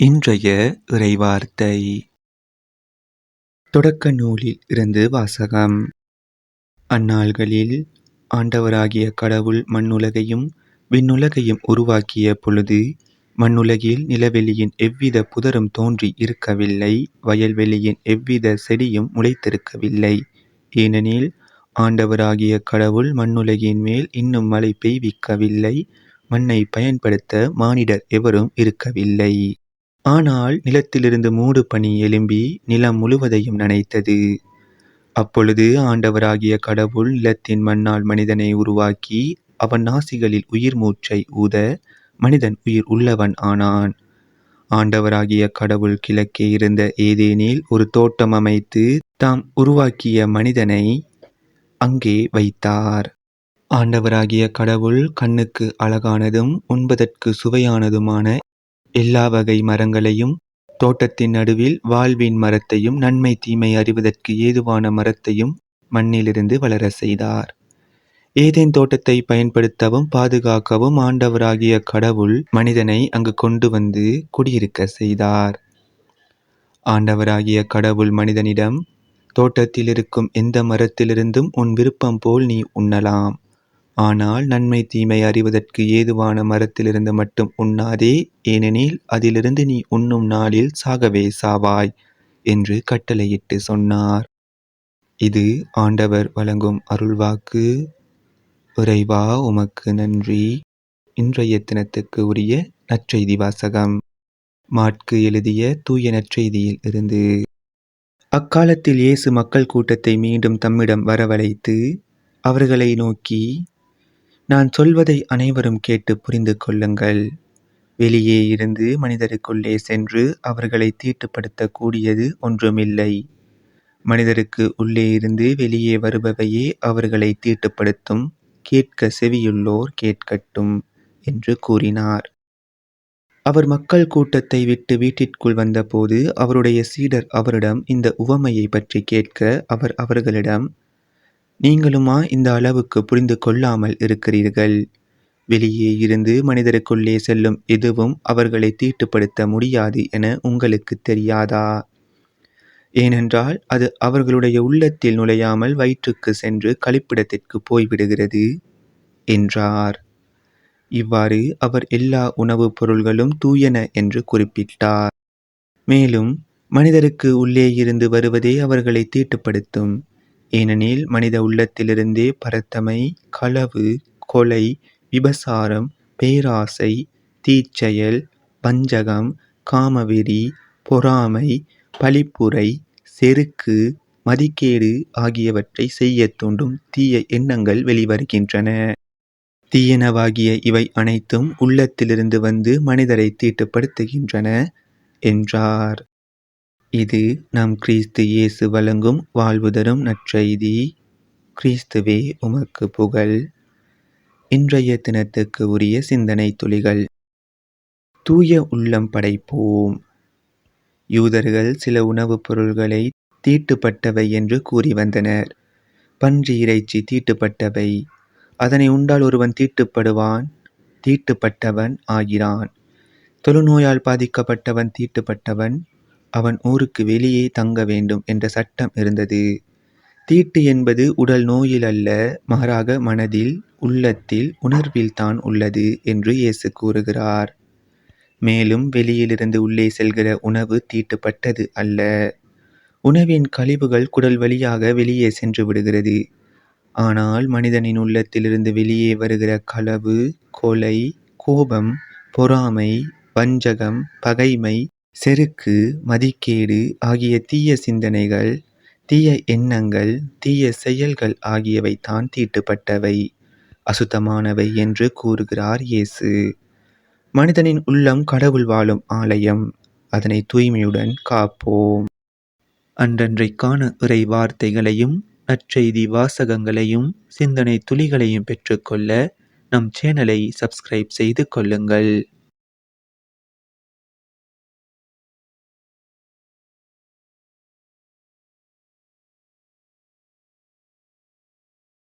இன்றைய இறைவார்த்தை. தொடக்க நூலில் இருந்து வாசகம். அந்நாள்களில் ஆண்டவராகிய கடவுள் மண்ணுலகையும் விண்ணுலகையும் உருவாக்கிய பொழுது மண்ணுலகில் நிலவெளியின் எவ்வித புதரும் தோன்றி இருக்கவில்லை வயல்வெளியின் எவ்வித செடியும் முளைத்திருக்கவில்லை. ஏனெனில் ஆண்டவராகிய கடவுள் மண்ணுலகின் மேல் இன்னும் மழை பெய்விக்கவில்லை மண்ணை பயன்படுத்த மானிடர் எவரும் இருக்கவில்லை. ஆனால் நிலத்திலிருந்து மூடு பனி எழும்பி நிலம் முழுவதையும் நனைத்தது. அப்பொழுது ஆண்டவராகிய கடவுள் நிலத்தின் மண்ணால் மனிதனை உருவாக்கி அவன் நாசிகளில் உயிர் மூச்சை ஊத மனிதன் உயிர் உள்ளவன் ஆனான். ஆண்டவராகிய கடவுள் கிழக்கே இருந்த ஏதேனில் ஒரு தோட்டம் அமைத்து தாம் உருவாக்கிய மனிதனை அங்கே வைத்தார். ஆண்டவராகிய கடவுள் கண்ணுக்கு அழகானதும் உண்பதற்கு சுவையானதுமான எல்லா வகை மரங்களையும் தோட்டத்தின் நடுவில் வாழ்வின் மரத்தையும் நன்மை தீமை அறிவதற்கு ஏதுவான மரத்தையும் மண்ணிலிருந்து வளர செய்தார். ஏதேன் தோட்டத்தை பயன்படுத்தவும் பாதுகாக்கவும் ஆண்டவராகிய கடவுள் மனிதனை அங்கு கொண்டு வந்து குடியிருக்க செய்தார். ஆண்டவராகிய கடவுள் மனிதனிடம் தோட்டத்தில் இருக்கும் எந்த மரத்திலிருந்தும் உன் விருப்பம் போல் நீ உண்ணலாம். ஆனால் நன்மை தீமை அறிவதற்கு ஏதுவான மரத்திலிருந்து மட்டும் உண்ணாதே ஏனெனில் அதிலிருந்து நீ உண்ணும் நாளில் சாகவே சாவாய் என்று கட்டளையிட்டு சொன்னார். இது ஆண்டவர் வழங்கும் அருள்வாக்கு. இறைவா உமக்கு நன்றி. இன்றைய தினத்துக்கு உரிய நற்செய்தி வாசகம். மாட்கு எழுதிய தூய நற்செய்தியில் இருந்து அக்காலத்தில் இயேசு மக்கள் கூட்டத்தை மீண்டும் தம்மிடம் வரவழைத்து அவர்களை நோக்கி நான் சொல்வதை அனைவரும் கேட்டு புரிந்து கொள்ளுங்கள். வெளியே இருந்து மனிதருக்குள்ளே சென்று அவர்களை தீட்டுப்படுத்தக்கூடியது ஒன்றுமில்லை. மனிதருக்கு உள்ளே இருந்து வெளியே வருபவையே அவர்களை தீட்டுப்படுத்தும் கேட்க செவியுள்ளோர் கேட்கட்டும் என்று கூறினார். அவர் மக்கள் கூட்டத்தை விட்டு வீட்டிற்குள் வந்தபோது அவருடைய சீடர் அவரிடம் இந்த உவமையை பற்றி கேட்க அவர் அவர்களிடம் நீங்களுமா இந்த அளவுக்கு புரிந்து கொள்ளாமல் இருக்கிறீர்கள்? வெளியே இருந்து மனிதருக்குள்ளே செல்லும் எதுவும் அவர்களை தீட்டுப்படுத்த முடியாது என உங்களுக்கு தெரியாதா? ஏனென்றால் அது அவர்களுடைய உள்ளத்தில் நுழையாமல் வயிற்றுக்கு சென்று கழிப்பிடத்திற்கு போய்விடுகிறது என்றார். இவ்வாறு அவர் எல்லா உணவுப் பொருள்களும் தூயன என்று குறிப்பிட்டார். மேலும் மனிதருக்கு உள்ளே இருந்து வருவதே அவர்களை தீட்டுப்படுத்தும். ஏனெனில் மனித உள்ளத்திலிருந்தே பரத்தமை களவு கொலை விபசாரம் பேராசை தீச்செயல் வஞ்சகம் காமவெறி பொறாமை பழிப்புரை செருக்கு மதிக்கேடு ஆகியவற்றை செய்யத் தூண்டும் தீய எண்ணங்கள் வெளிவருகின்றன. தீயனவாகிய இவை அனைத்தும் உள்ளத்திலிருந்து வந்து மனிதரை தீட்டுப்படுத்துகின்றன என்றார். இது நம் கிறிஸ்து இயேசு வழங்கும் வாழ்வு தரும் நற்செய்தி. கிறிஸ்துவே உமக்கு புகழ். இன்றைய தினத்துக்கு உரிய சிந்தனை துளிகள். தூய உள்ளம் படைப்போம். யூதர்கள் சில உணவுப் பொருள்களை தீட்டுப்பட்டவை என்று கூறி வந்தனர். பன்றி இறைச்சி தீட்டுப்பட்டவை. அதனை உண்டால் ஒருவன் தீட்டுப்படுவான் தீட்டுப்பட்டவன் ஆகிறான். தொழுநோயால் பாதிக்கப்பட்டவன் தீட்டுப்பட்டவன் அவன் ஊருக்கு வெளியே தங்க வேண்டும் என்ற சட்டம் இருந்தது. தீட்டு என்பது உடல் நோயில் அல்ல மாறாக மனதில் உள்ளத்தில் உணர்வில் தான் உள்ளது என்று இயேசு கூறுகிறார். மேலும் வெளியிலிருந்து உள்ளே செல்கிற உணவு தீட்டுப்பட்டது அல்ல. உணவின் கழிவுகள் குடல் வழியாக வெளியே சென்று விடுகிறது. ஆனால் மனிதனின் உள்ளத்திலிருந்து வெளியே வருகிற களவு கொலை கோபம் பொறாமை வஞ்சகம் பகைமை செருக்கு மதிக்கேடு ஆகிய தீய சிந்தனைகள் தீய எண்ணங்கள் தீய செயல்கள் ஆகியவை தான் தீட்டுப்பட்டவை. அசுத்தமானவை என்று கூறுகிறார் இயேசு. மனிதனின் உள்ளம் கடவுள் வாழும் ஆலயம். அதனை தூய்மையுடன் காப்போம். அன்றன்றைக்கான இறை வார்த்தைகளையும் நற்செய்தி வாசகங்களையும் சிந்தனை துளிகளையும் பெற்றுக்கொள்ள நம் சேனலை சப்ஸ்கிரைப் செய்து கொள்ளுங்கள்.